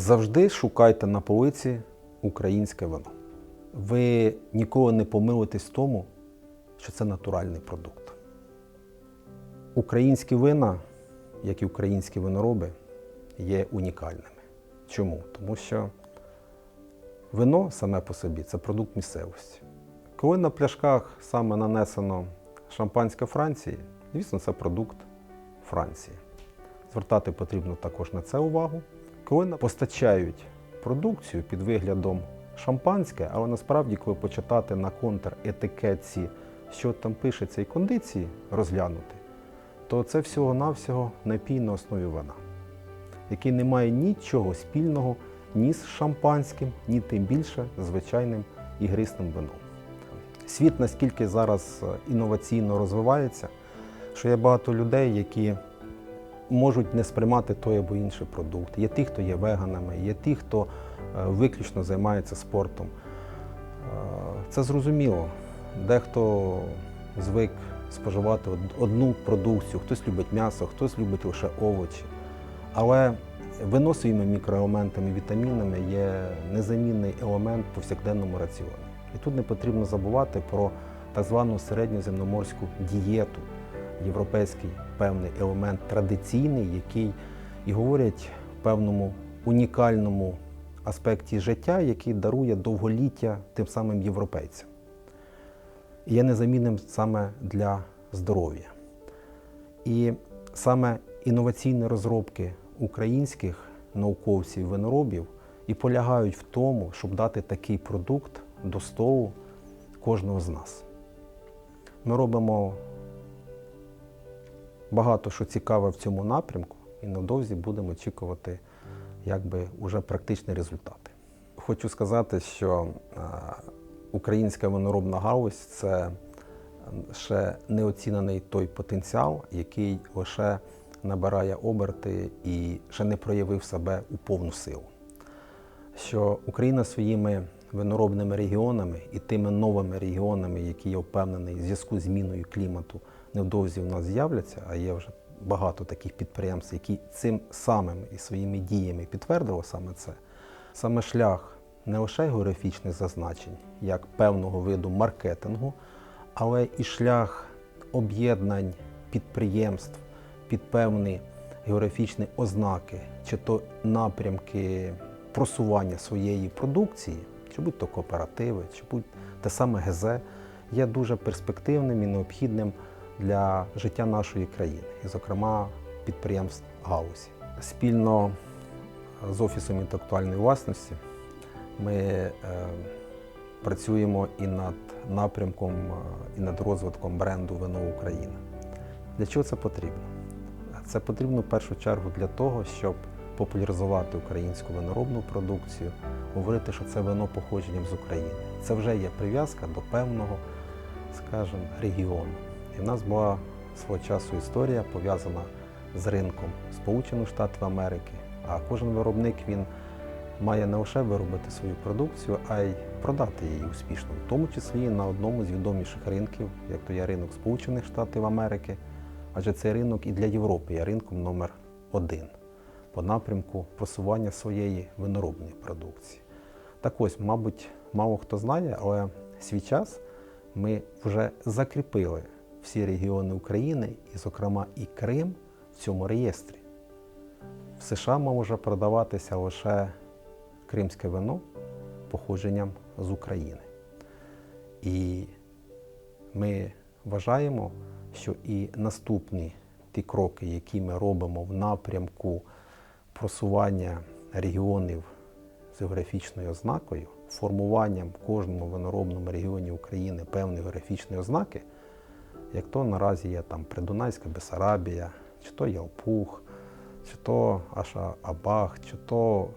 Завжди шукайте на полиці українське вино. Ви ніколи не помилитесь в тому, що це натуральний продукт. Українські вина, як і українські винороби, є унікальними. Чому? Тому що вино саме по собі це продукт місцевості. Коли на пляшках саме нанесено шампанське Франції, звісно, це продукт Франції. Звертати потрібно також на це увагу. Коли постачають продукцію під виглядом шампанське, але насправді, коли почитати на контр-етикетці, що там пишеться і кондиції розглянути, то це всього-навсього напій на основі вина, який не має нічого спільного ні з шампанським, ні тим більше звичайним ігристим вином. Світ наскільки зараз е, інноваційно розвивається, що є багато людей, які можуть не сприймати той або інший продукт. Є ті, хто є веганами, є ті, хто е, виключно займається спортом. Е, Це зрозуміло. Дехто звик споживати одну продукцію, хтось любить м'ясо, хтось любить лише овочі. Але вино своїми мікроелементами, вітамінами є незамінний елемент повсякденному раціоні. І тут не потрібно забувати про так звану середньоземноморську дієту, європейський певний елемент традиційний, який і говорять певному унікальному аспекті життя, який дарує довголіття тим самим європейцям. І є незамінним саме для здоров'я. І саме інноваційні розробки українських науковців, виноробів і полягають в тому, щоб дати такий продукт до столу кожного з нас. Ми робимо багато що цікаве в цьому напрямку, і невдовзі будемо очікувати якби, уже практичні результати. Хочу сказати, що е, українська виноробна галузь це ще неоцінений той потенціал, який лише набирає оберти і ще не проявив себе у повну силу. Що Україна своїми виноробними регіонами і тими новими регіонами, які я впевнений, в зв'язку з зміною клімату невдовзі в нас з'являться, а є вже багато таких підприємств, які цим самим і своїми діями підтвердили саме це. Саме шлях не лише географічних зазначень, як певного виду маркетингу, але і шлях об'єднань підприємств під певні географічні ознаки, чи то напрямки просування своєї продукції, чи будь то кооперативи, чи будь те саме ГЗ, є дуже перспективним і необхідним для життя нашої країни, і, зокрема, підприємств галузі. Спільно з Офісом інтелектуальної власності ми е, працюємо і над напрямком, е, і над розвитком бренду Вино Україна. Для чого це потрібно? Це потрібно в першу чергу для того, щоб популяризувати українську виноробну продукцію, говорити, що це вино походженням з України. Це вже є прив'язка до певного, скажімо, регіону. І в нас була свого часу історія пов'язана з ринком Сполучених Штатів Америки. А кожен виробник він має не лише виробити свою продукцію, а й продати її успішно, в тому числі на одному з відоміших ринків, як то є ринок Сполучених Штатів Америки. Адже цей ринок і для Європи є ринком номер один по напрямку просування своєї виноробної продукції. Так ось, мабуть, мало хто знає, але свій час ми вже закріпили всі регіони України, і, зокрема, і Крим в цьому реєстрі. В США може продаватися лише кримське вино походженням з України. І ми вважаємо, що і наступні ті кроки, які ми робимо в напрямку просування регіонів з географічною ознакою, формуванням в кожному виноробному регіоні України певної географічної ознаки, як то наразі є там Придунайська Бесарабія, чи то Ялпух, чи то Аша Абах, чи то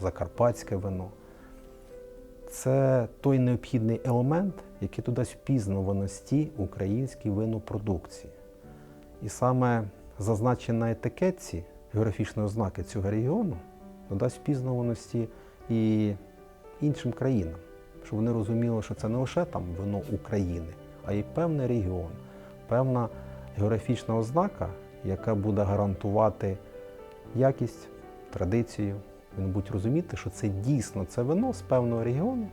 Закарпатське вино. Це той необхідний елемент, який додасть впізнаваності українській винопродукції. І саме зазначення на етикетці географічної ознаки цього регіону додасть впізнаваності і іншим країнам, щоб вони розуміли, що це не лише там вино України, а й певний регіон, певна географічна ознака, яка буде гарантувати якість, традицію Вони будуть розуміти, що це дійсно це вино з певного регіону,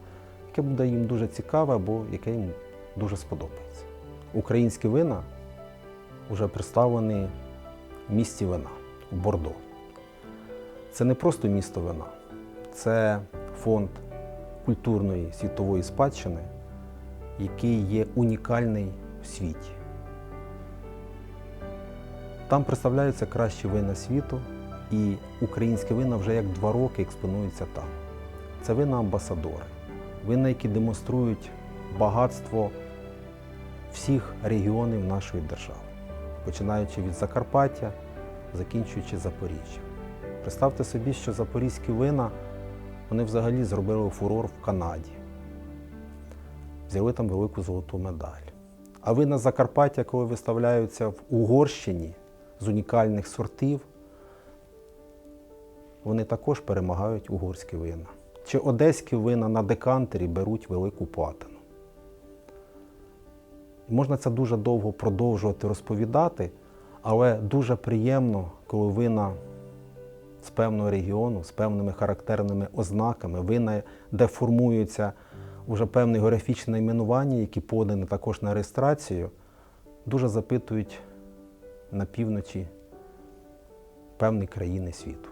яке буде їм дуже цікаве або яке їм дуже сподобається. Українські вина вже представлені в місті вина у Бордо. Це не просто місто вина, це фонд культурної світової спадщини, який є унікальний в світі. Там представляються кращі вина світу, і українські вина вже як два роки експонуються там. Це вина амбасадори, вина, які демонструють багатство всіх регіонів нашої держави, починаючи від Закарпаття, закінчуючи Запоріжжям. Представте собі, що запорізькі вина вони взагалі зробили фурор в Канаді. Взяли там велику золоту медаль. А вина Закарпаття, коли виставляються в Угорщині з унікальних сортів, вони також перемагають угорські вина. Чи одеські вина на декантері беруть велику платину. Можна це дуже довго продовжувати розповідати, але дуже приємно, коли вина з певного регіону, з певними характерними ознаками, вина, де формуються вже певні географічні найменування, які подані також на реєстрацію, дуже запитують на півночі певні країни світу,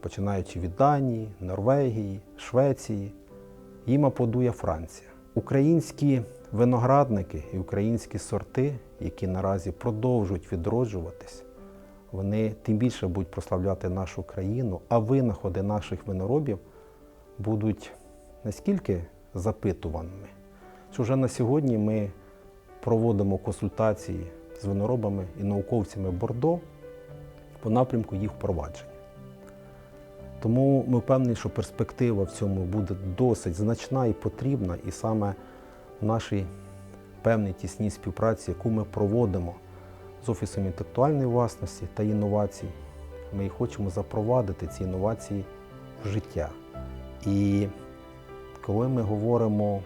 починаючи від Данії, Норвегії, Швеції, їм аплодує Франція. Українські виноградники і українські сорти, які наразі продовжують відроджуватись, вони тим більше будуть прославляти нашу країну, а винаходи наших виноробів будуть наскільки запитуваними, що вже на сьогодні ми проводимо консультації з виноробами і науковцями Бордо по напрямку їх впровадження. Тому ми впевнені, що перспектива в цьому буде досить значна і потрібна, і саме в нашій певній тісній співпраці, яку ми проводимо з Офісом інтелектуальної власності та інновацій, ми хочемо запровадити ці інновації в життя. І коли ми говоримо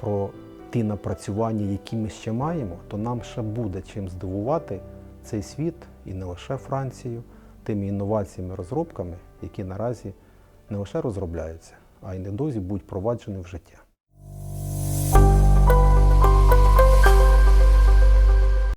про ті напрацювання, які ми ще маємо, то нам ще буде чим здивувати цей світ і не лише Францію, тими інноваціями, розробками, які наразі не лише розробляються, а й недовзі будуть проваджені в життя.